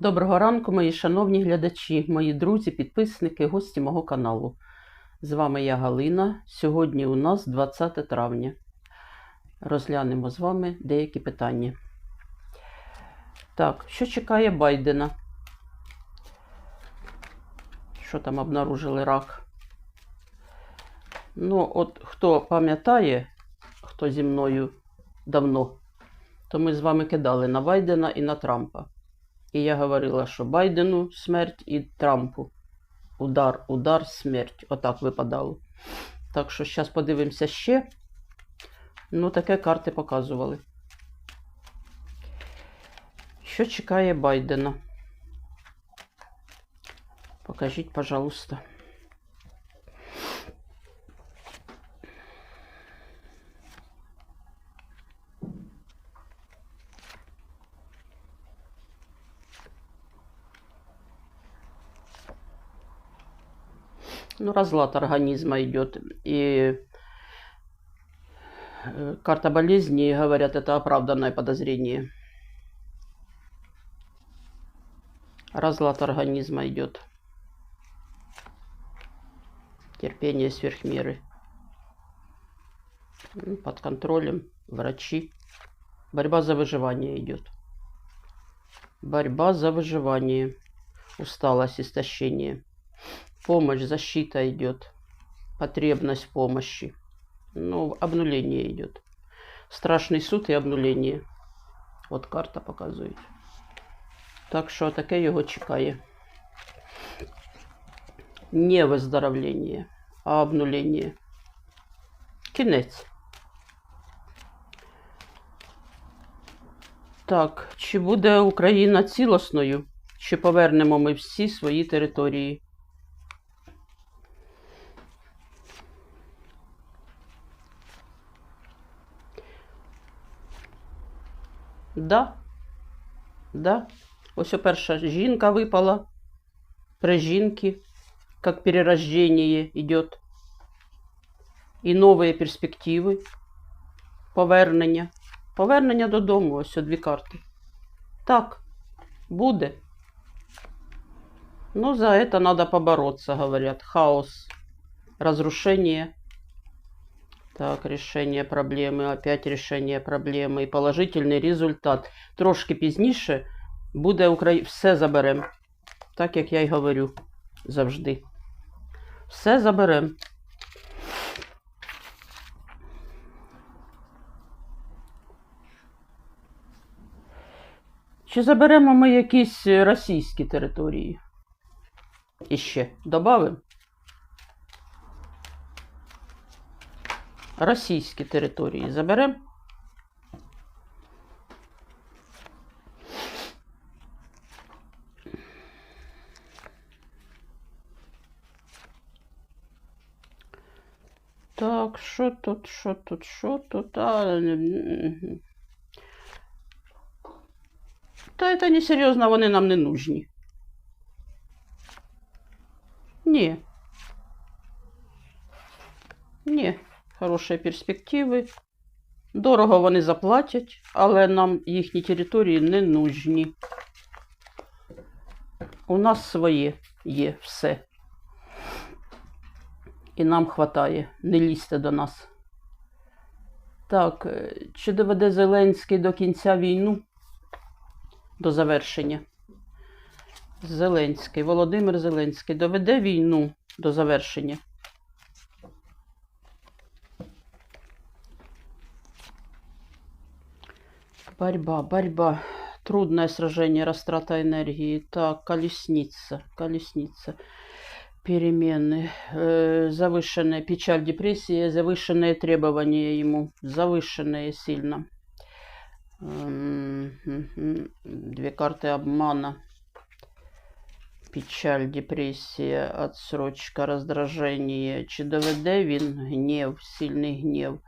Доброго ранку, мої шановні глядачі, мої друзі, підписники, гості мого каналу. З вами я Галина. Сьогодні у нас 20 травня. Розглянемо з вами деякі питання. Так, що чекає Байдена? Що там обнаружили рак? Ну, от хто пам'ятає, хто зі мною давно, то ми з вами кидали на Байдена і на Трампа. І я говорила, що Байдену смерть і Трампу. Удар, удар, смерть. Отак випадало. Так що зараз подивимося ще. Ну, таке карти показували. Що чекає Байдена? Покажіть, пожалуйста. Ну, разлад организма идет. И э, карта болезни, говорят, это оправданное подозрение. Разлад организма идет. Терпение сверх меры. Ну, Под контролем. Врачи. Борьба за выживание идет. Борьба за выживание. Усталость, истощение. Помощь, защита идет. Потребность помощи. Ну, обнуление идет. Страшний суд і обнуление. От карта показує. Так що таке його чекає. Не виздоровлення, а обнулення. Кінець. Так, чи буде Україна цілісною? Чи повернемо ми всі свої території? Да. Да. Ось о перша жінка випала. При жінки, як перерождение идет. І нові перспективи. Повернення. Повернення додому, ось о дві карти. Так, буде. Ну, за это надо побороться, говорят. Хаос, разрушение. Так, решение проблемы, опять решение проблеми. І положительний результат. Трошки пізніше буде Украї... все заберем. Так як я й говорю завжди. Все заберем. Чи заберемо ми якісь російські території? Іще добавимо? Російські території заберемо? Так, що тут, що тут, що тут? А, Та це не серйозно, вони нам не нужні. Ні. Ні, хороші перспективи. Дорого вони заплатять, але нам їхні території не нужні. У нас своє є все. І нам хватає. Не лізьте до нас. Так, е, чи доведе Зеленський до кінця війну? До завершення. Зеленський, Володимир Зеленський доведе війну до завершення. Борьба, борьба. Трудное сражение, растрата энергии. Так, колесница, колесница. Перемены. Э, завышенная печаль, депрессия, завышенные требования ему. Завышенные сильно. М, мгм. Две карты обмана. Печаль, депресія, отсрочка, раздражение. Чи доведе він гнев, сильний гнев.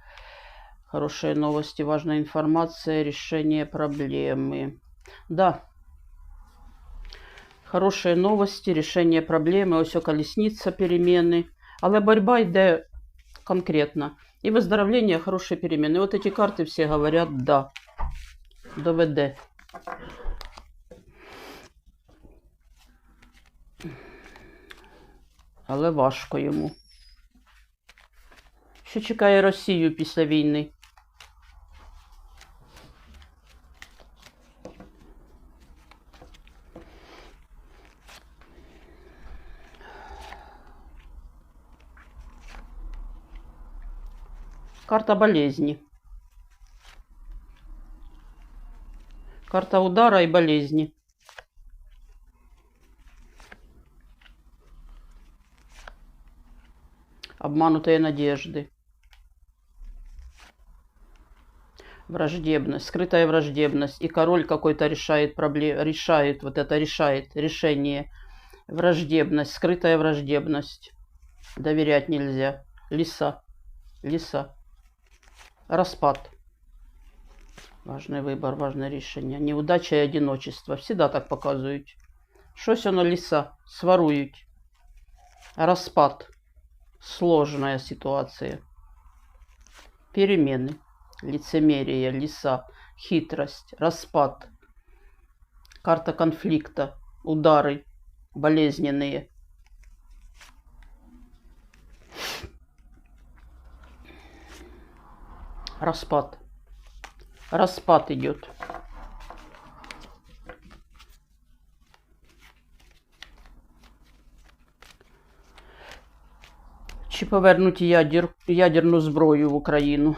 Хорошие новости, важная информация, решение проблемы. Да. Хорошие новости, решение проблемы. ось колесница перемены. Але борьба йде конкретно. И выздоровление, хорошие перемены. Вот эти карты все говорят да. Доведе. Але важко ему. Що чекає Росію після війни? Карта болезни. Карта удара и болезни. Обманутые надежды. Враждебность, скрытая враждебность. И король какой-то решает проблему, решает, вот это решает, решение. Враждебность, скрытая враждебность. Доверять нельзя. Лиса, лиса Распад. Важний вибір, важне рішення. Неудача і одиночество. Всегда так показують. Щось воно ліса, сварують. Розпад. Сложная ситуация. Перемены. Лицемерие, лиса, хитрость, распад. Карта конфликта, удары болезненные. Распад. Распад идет. Чи повернуть ядер, ядерну зброю в Україну?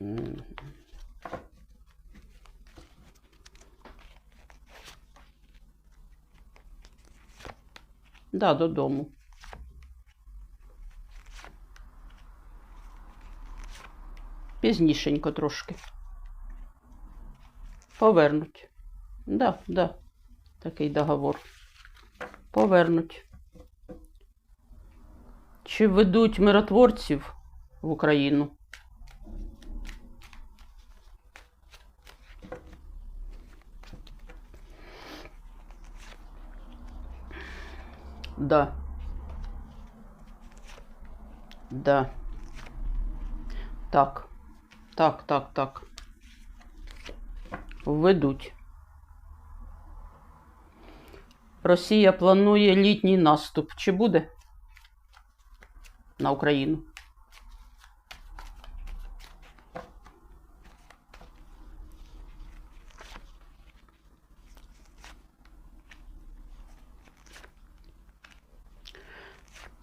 М. Да, додому. Пізнішенько трошки. Повернуть. Да, да. Такий договор. Повернуть. Чи ведуть миротворців в Україну? Да. Да. Так. Так, так, так. Введуть. Росія планує літній наступ. Чи буде? На Україну.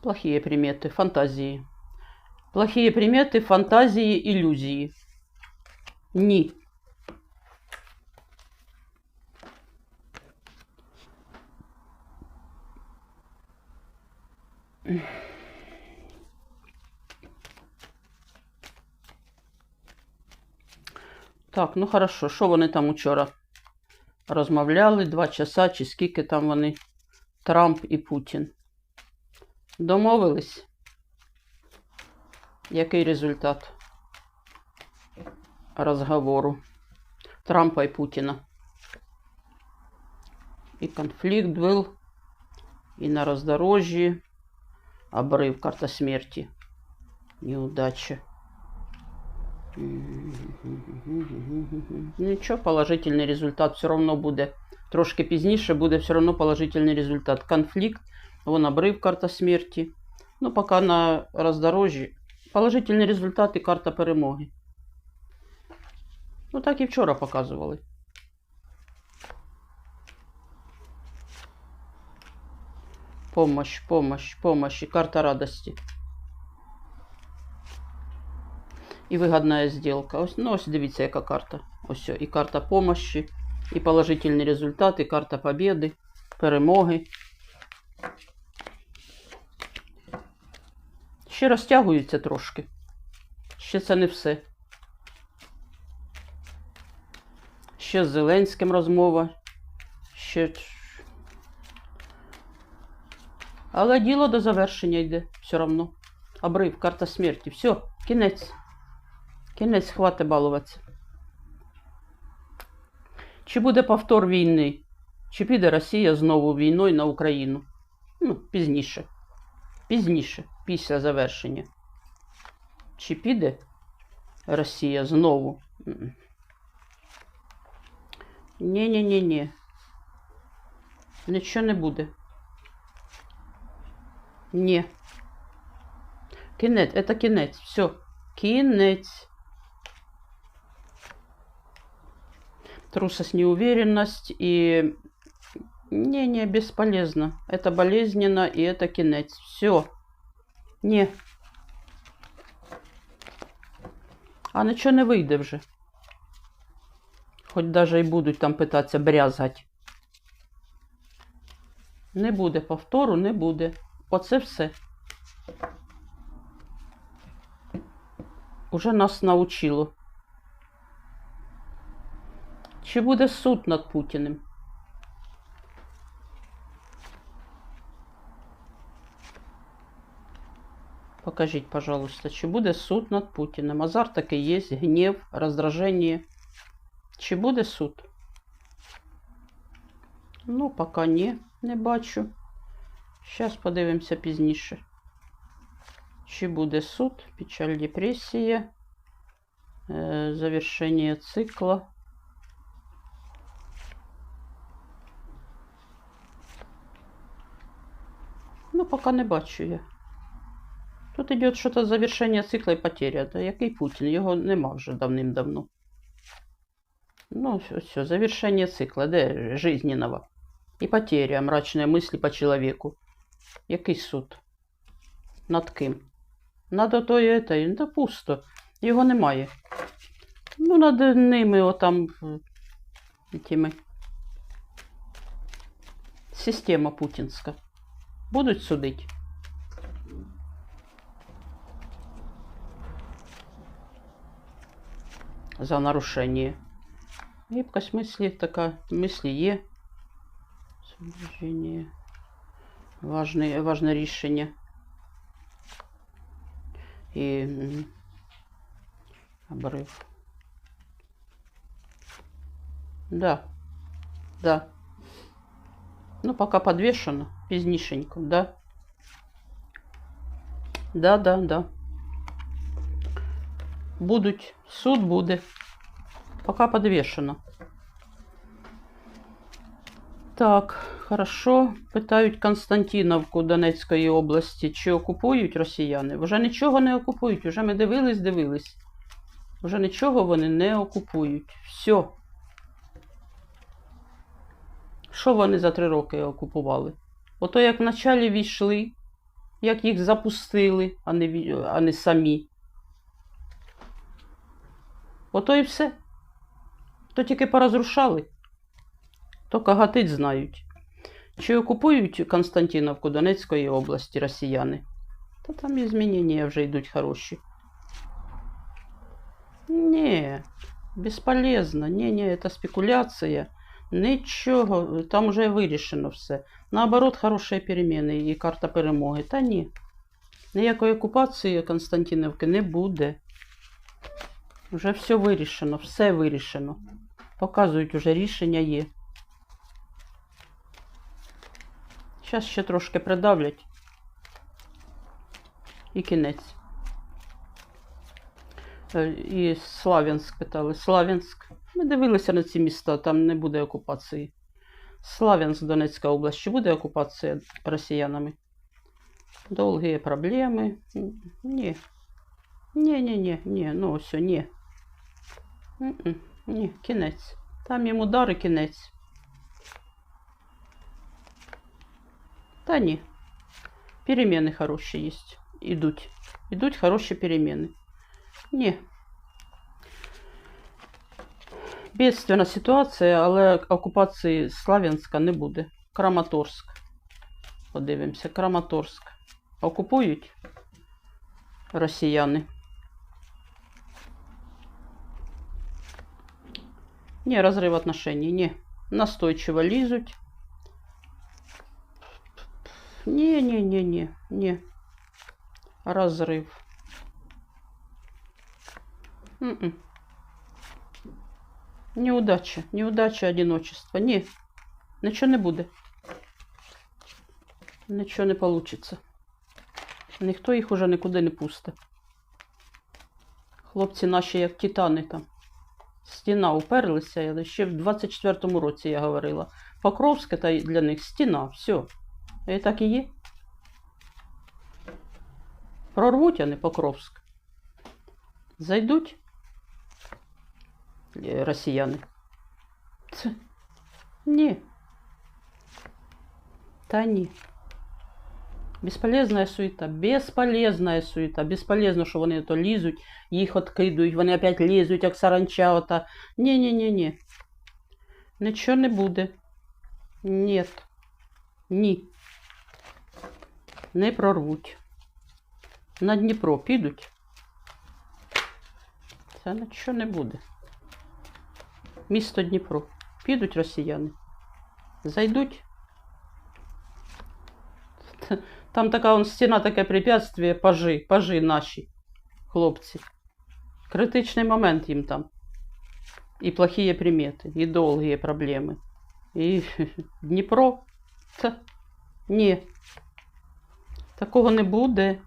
Плохие приметы, фантазии. Плохие приметы, фантазии, иллюзии. Ни. Так, ну хорошо, що вони там учора розмовляли два часа, чи скільки там вони Трамп і Путін. Домовились? Який результат розговору Трампа і Путіна? І конфлікт був, і на роздорожжі, обрив карта смерті, неудача. Нічого, положительний результат все одно буде. Трошки пізніше буде все одно положительний результат. Конфлікт, вон обрив карта смерті. Ну, поки на роздорожжі. Положительний результат і карта перемоги. Ну, так і вчора показували. Помощь, помощь, помощь і карта радості. І вигідна сделка. Ось, ну, ось дивіться, яка карта. Ось і карта помощі, і положительний результат, і карта побєди, перемоги. Ще розтягується трошки. Ще це не все. Ще з Зеленським розмова. Ще. Але діло до завершення йде все одно. Обрив, карта смерті. Все, кінець. Кінець хвати балуватися. Чи буде повтор війни? Чи піде Росія знову війною на Україну? Ну, пізніше. Пізніше, після завершення. Чи піде Росія знову? Ні-ні-ні-ні. Нічого не буде. Ні. Кінець, це кінець. Все. Кінець. Трусость, неуверенность и... Не-не, бесполезно. Это болезненно и это кинец. Все. Не. А нічого не вийде вже. Хоч даже і будуть там питатися брязгати. Не буде повтору, не буде. Оце все. Уже нас научило. Чи буде суд над Путіним? Покажіть, пожалуйста, чи буде суд над Путіним? Азарт таки є, гнів, роздраження. Чи буде суд? Ну, поки ні, не бачу. Зараз подивимося пізніше. Чи буде суд, печаль, депресія, е, завершення цикла. Ну, поки не бачу я. Тут йде щось завершення цикла і потеря. Який Путін? Його нема вже давним-давно. Ну, все, все, завершение цикла, де жизненного. І потеря, мрачные мысли по человеку. Який суд? Над ким? Над отою етою, да пусто. Його немає. Ну, над ними отам тими. Система путінська. Будуть судити. За нарушение. Гибкость мысли така, мысли є. Соображення. Важне, важне рішення. І м, обрив. Да. Да. Ну, пока подвешено, пізнішенько, да. Да, да, да. Будуть, суд буде. Пока подвешено. Так, хорошо. Питають Константиновку Донецької області, чи окупують росіяни. Вже нічого не окупують. Вже ми дивились, дивились. Вже нічого вони не окупують. Все. Що вони за три роки окупували? Ото як в началі війшли, як їх запустили, а не, а не самі. Ото і все. То тільки порозрушали, то кагатить знають. Чи окупують Константиновку Донецької області росіяни? Та там і змінення вже йдуть хороші. Ні, безполезно. Ні, ні, це спекуляція. Нічого, там вже вирішено все. Наоборот, хороші переміни і карта перемоги. Та ні. Ніякої окупації Константиновки не буде. Вже все вирішено, все вирішено. Показують, уже рішення є. Зараз ще трошки придавлять. І кінець. Е, І Славянськ питали. Славянськ. Ми дивилися на ці міста, там не буде окупації. Славянськ, Донецька область. Чи буде окупація росіянами? Довгі проблеми. Ні. Ні, ні, ну все, ні. М-м, Ні, кінець. Там їм удар і кінець. Та ні. Переміни хороші є. Ідуть. Ідуть хороші переміни. Ні. Бедственна ситуація, але окупації Славянська не буде. Краматорськ. Подивимося, Краматорськ. Окупують росіяни. Не, разрыв отношений, не. Настойчиво лізуть. Не, не, не, не, не. Разрыв. М-м. Неудача, неудача, одиночество. Ні, нічого не буде. Нічого не получиться. Ніхто їх уже нікуди не пусте. Хлопці наші як титани там. Стіна уперлися, але ще в 24-му році я говорила. Покровське та для них стіна, все. І так і є. Прорвуть, а не Покровськ. Зайдуть е, росіяни. Це... Ні. Та ні. Безполезная суета, безполезная суета, безполезно, що вони то лізуть, їх откидують, вони опять лізуть, як саранча ота. Ні-ні-ні-ні. Нічого не буде. Ні. Ні. Не прорвуть. На Дніпро підуть. Це нічого не буде. Місто Дніпро. Підуть росіяни. Зайдуть. Там така он стіна, таке препятствие, пажи, пажи наші, хлопці. Критичний момент їм там. І плохие примети, і довгі проблеми. І Дніпро. Та ні. Такого не буде.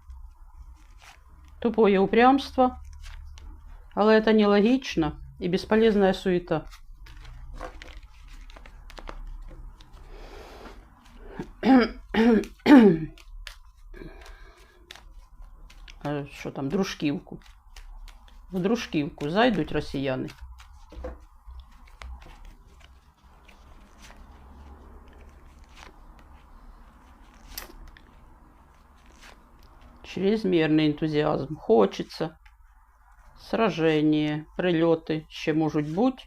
Тупое упрямство. Але це нелогічно і безполезная суета. А Що там, дружківку? В дружківку зайдуть росіяни. Чрезмірний ентузіазм. Хочеться. Сраження, прильоти ще можуть бути.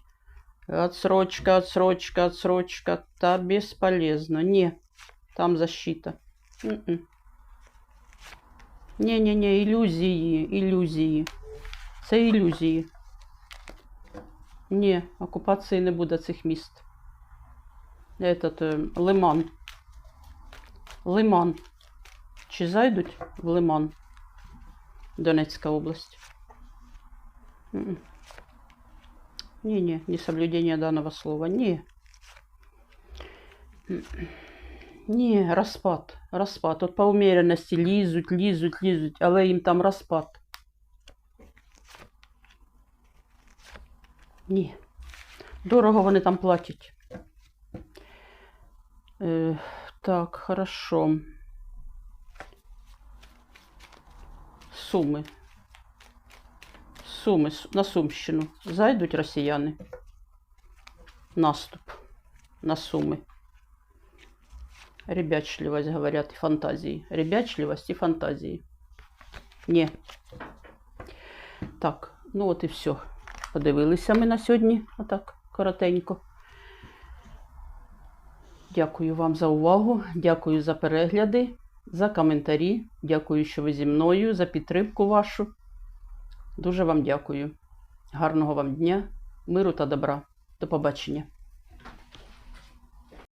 Отсрочка, отсрочка, отсрочка. Та безполезно. Ні. Там защита. М-м. Ні-ні-ні, ілюзії, ілюзії. Це ілюзії. Ні, окупації не буде цих міст. Этот, е, Лиман. Лиман. Чи зайдуть в Лиман? Донецька область. М-м. Не-не, не соблюдение данного слова. Не. Не, розпад. Розпад. От по умеренності лізуть, лізуть, лізуть, але їм там розпад. Ні. Дорого вони там платять. Е, так, хорошо. Суми. Суми, на Сумщину. Зайдуть росіяни. Наступ на Суми. Ребячливость, говорят, и фантазии. Ребячливость и фантазии. Ні. Так, ну от і все. Подивилися ми на сьогодні, отак, коротенько. Дякую вам за увагу, дякую за перегляди, за коментарі. Дякую, що ви зі мною, за підтримку вашу. Дуже вам дякую. Гарного вам дня, миру та добра. До побачення.